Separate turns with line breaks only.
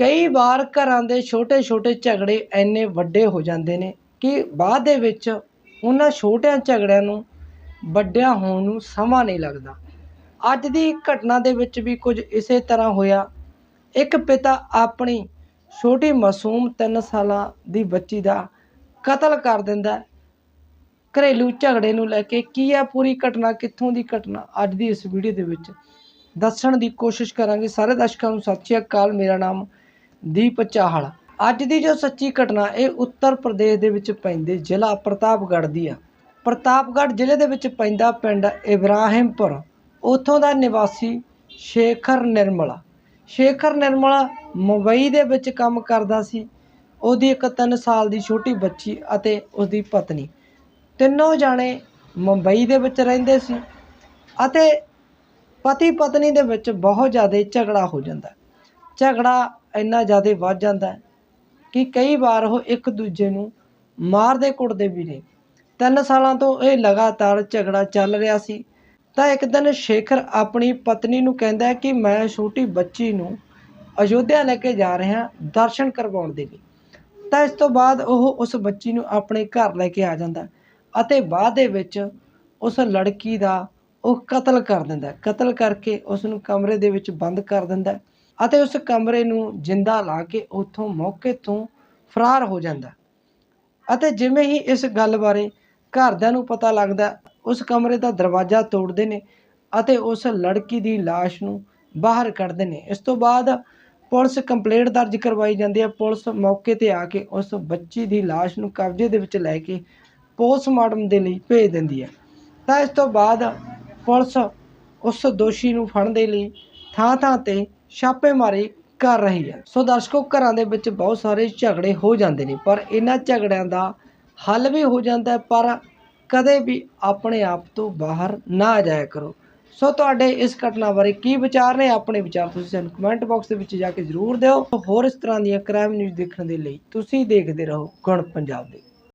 ਕਈ ਵਾਰ ਘਰਾਂ ਦੇ ਛੋਟੇ-ਛੋਟੇ ਝਗੜੇ ਇੰਨੇ ਵੱਡੇ ਹੋ ਜਾਂਦੇ ਨੇ ਕਿ ਬਾਅਦ ਦੇ ਵਿੱਚ ਉਹਨਾਂ ਛੋਟਿਆਂ ਝਗੜਿਆਂ ਨੂੰ ਵੱਡਿਆਂ ਹੋਣ ਨੂੰ ਸਮਾਂ ਨਹੀਂ ਲੱਗਦਾ। ਅੱਜ ਦੀ ਘਟਨਾ ਦੇ ਵਿੱਚ ਵੀ ਕੁਝ ਇਸੇ ਤਰ੍ਹਾਂ ਹੋਇਆ। ਇੱਕ ਪਿਤਾ ਆਪਣੀ ਛੋਟੀ ਮਾਸੂਮ 3 ਸਾਲਾਂ ਦੀ ਬੱਚੀ ਦਾ ਕਤਲ ਕਰ ਦਿੰਦਾ ਘਰੇਲੂ ਝਗੜੇ ਨੂੰ ਲੈ ਕੇ ਕੀ ਹੈ ਪੂਰੀ ਘਟਨਾ, ਕਿੱਥੋਂ ਦੀ ਘਟਨਾ? ਅੱਜ ਦੀ ਇਸ ਵੀਡੀਓ ਦੇ ਵਿੱਚ ਦੱਸਣ ਦੀ ਕੋਸ਼ਿਸ਼ ਕਰਾਂਗੇ। ਸਾਰੇ ਦਰਸ਼ਕਾਂ ਨੂੰ ਸਤਿ ਸ਼੍ਰੀ ਅਕਾਲ। ਮੇਰਾ ਨਾਮ ਦੀਪ ਚਾਹਲ। ਅੱਜ ਦੀ ਜੋ ਸੱਚੀ ਘਟਨਾ, ਇਹ ਉੱਤਰ ਪ੍ਰਦੇਸ਼ ਦੇ ਵਿੱਚ ਪੈਂਦੇ, ਜ਼ਿਲ੍ਹਾ ਪ੍ਰਤਾਪਗੜ੍ਹ ਦੀ ਆ। ਪ੍ਰਤਾਪਗੜ੍ਹ ਜ਼ਿਲ੍ਹੇ ਦੇ ਵਿੱਚ ਪੈਂਦਾ ਪਿੰਡ ਇਬਰਾਹਿਮਪੁਰ। ਉੱਥੋਂ ਦਾ ਨਿਵਾਸੀ ਸ਼ੇਖਰ ਨਿਰਮਲਾ। ਸ਼ੇਖਰ ਨਿਰਮਲਾ ਮੁੰਬਈ ਦੇ ਵਿੱਚ ਕੰਮ ਕਰਦਾ ਸੀ। ਉਹਦੀ ਇੱਕ 3 ਸਾਲ ਦੀ ਛੋਟੀ ਬੱਚੀ ਅਤੇ ਉਸਦੀ ਪਤਨੀ। ਤਿੰਨੋਂ ਜਾਣੇ ਮੁੰਬਈ ਦੇ ਵਿੱਚ ਰਹਿੰਦੇ ਸੀ ਅਤੇ ਪਤੀ ਪਤਨੀ ਦੇ ਵਿੱਚ ਬਹੁਤ ਜ਼ਿਆਦਾ ਝਗੜਾ ਹੋ ਜਾਂਦਾ। ਝਗੜਾ ਇੰਨਾ ਜ਼ਿਆਦਾ ਵੱਧ ਜਾਂਦਾ ਕਿ ਕਈ ਵਾਰ ਉਹ ਇੱਕ ਦੂਜੇ ਨੂੰ ਮਾਰਦੇ ਕੁੱਟਦੇ ਵੀ ਨੇ। ਤਿੰਨ ਸਾਲਾਂ ਤੋਂ ਇਹ ਲਗਾਤਾਰ ਝਗੜਾ ਚੱਲ ਰਿਹਾ ਸੀ। ਤਾਂ ਇੱਕ ਦਿਨ ਸ਼ੇਖਰ ਆਪਣੀ ਪਤਨੀ ਨੂੰ ਕਹਿੰਦਾ ਕਿ ਮੈਂ ਛੋਟੀ ਬੱਚੀ ਨੂੰ ਅਯੋਧਿਆ ਲੈ ਕੇ ਜਾ ਰਿਹਾ ਦਰਸ਼ਨ ਕਰਵਾਉਣ ਦੇ ਲਈ। ਤਾਂ ਇਸ ਤੋਂ ਬਾਅਦ ਉਹ ਉਸ ਬੱਚੀ ਨੂੰ ਆਪਣੇ ਘਰ ਲੈ ਕੇ ਆ ਜਾਂਦਾ ਅਤੇ ਬਾਅਦ ਦੇ ਵਿੱਚ ਉਸ ਲੜਕੀ ਦਾ ਉਹ ਕਤਲ ਕਰ ਦਿੰਦਾ ਕਤਲ ਕਰਕੇ ਉਸ ਨੂੰ ਕਮਰੇ ਦੇ ਵਿੱਚ ਬੰਦ ਕਰ ਦਿੰਦਾ ਅਤੇ ਉਸ ਕਮਰੇ ਨੂੰ ਜਿੰਦਾ ਲਾ ਕੇ ਉੱਥੋਂ ਮੌਕੇ ਤੋਂ ਫਰਾਰ ਹੋ ਜਾਂਦਾ। ਅਤੇ ਜਿਵੇਂ ਹੀ ਇਸ ਗੱਲ ਬਾਰੇ ਘਰਦਿਆਂ ਨੂੰ ਪਤਾ ਲੱਗਦਾ, ਉਸ ਕਮਰੇ ਦਾ ਦਰਵਾਜ਼ਾ ਤੋੜਦੇ ਨੇ ਅਤੇ ਉਸ ਲੜਕੀ ਦੀ ਲਾਸ਼ ਨੂੰ ਬਾਹਰ ਕੱਢਦੇ ਨੇ। ਇਸ ਤੋਂ ਬਾਅਦ ਪੁਲਿਸ ਕੰਪਲੇਂਟ ਦਰਜ ਕਰਵਾਈ ਜਾਂਦੀ ਹੈ। ਪੁਲਿਸ ਮੌਕੇ ਤੇ ਆ ਕੇ ਉਸ ਬੱਚੀ ਦੀ ਲਾਸ਼ ਨੂੰ ਕਬਜ਼ੇ ਦੇ ਵਿੱਚ ਲੈ ਕੇ ਪੋਸਟਮਾਰਟਮ ਦੇ ਲਈ ਭੇਜ ਦਿੰਦੀ ਹੈ। ਤਾਂ ਇਸ ਤੋਂ ਬਾਅਦ ਪੁਲਿਸ ਉਸ ਦੋਸ਼ੀ ਨੂੰ ਫੜਨ ਦੇ ਲਈ ਥਾਂ-ਥਾਂ ਤੇ ਛਾਪੇਮਾਰੀ ਕਰ ਰਹੀ ਹੈ। ਸੋ ਦਰਸ਼ਕੋ, ਘਰਾਂ ਦੇ ਵਿੱਚ ਬਹੁਤ ਸਾਰੇ ਝਗੜੇ ਹੋ ਜਾਂਦੇ ਨੇ, ਪਰ ਇਹਨਾਂ ਝਗੜਿਆਂ ਦਾ ਹੱਲ ਵੀ ਹੋ ਜਾਂਦਾ ਪਰ ਕਦੇ ਵੀ ਆਪਣੇ ਆਪ ਤੋਂ ਬਾਹਰ ਨਾ ਜਾਇਆ ਕਰੋ। ਸੋ ਤੁਹਾਡੇ ਇਸ ਘਟਨਾ ਬਾਰੇ ਕੀ ਵਿਚਾਰ ਨੇ? ਆਪਣੇ ਵਿਚਾਰ ਤੁਸੀਂ ਸਾਨੂੰ ਕਮੈਂਟ ਬਾਕਸ ਦੇ ਵਿੱਚ ਜਾ ਕੇ ਜ਼ਰੂਰ ਦਿਓ। ਹੋਰ ਇਸ ਤਰ੍ਹਾਂ ਦੀਆਂ ਕ੍ਰਾਈਮ ਨਿਊਜ਼ ਦੇਖਣ ਦੇ ਲਈ ਤੁਸੀਂ ਦੇਖਦੇ ਰਹੋ ਗੁਣ ਪੰਜਾਬ ਦੇ।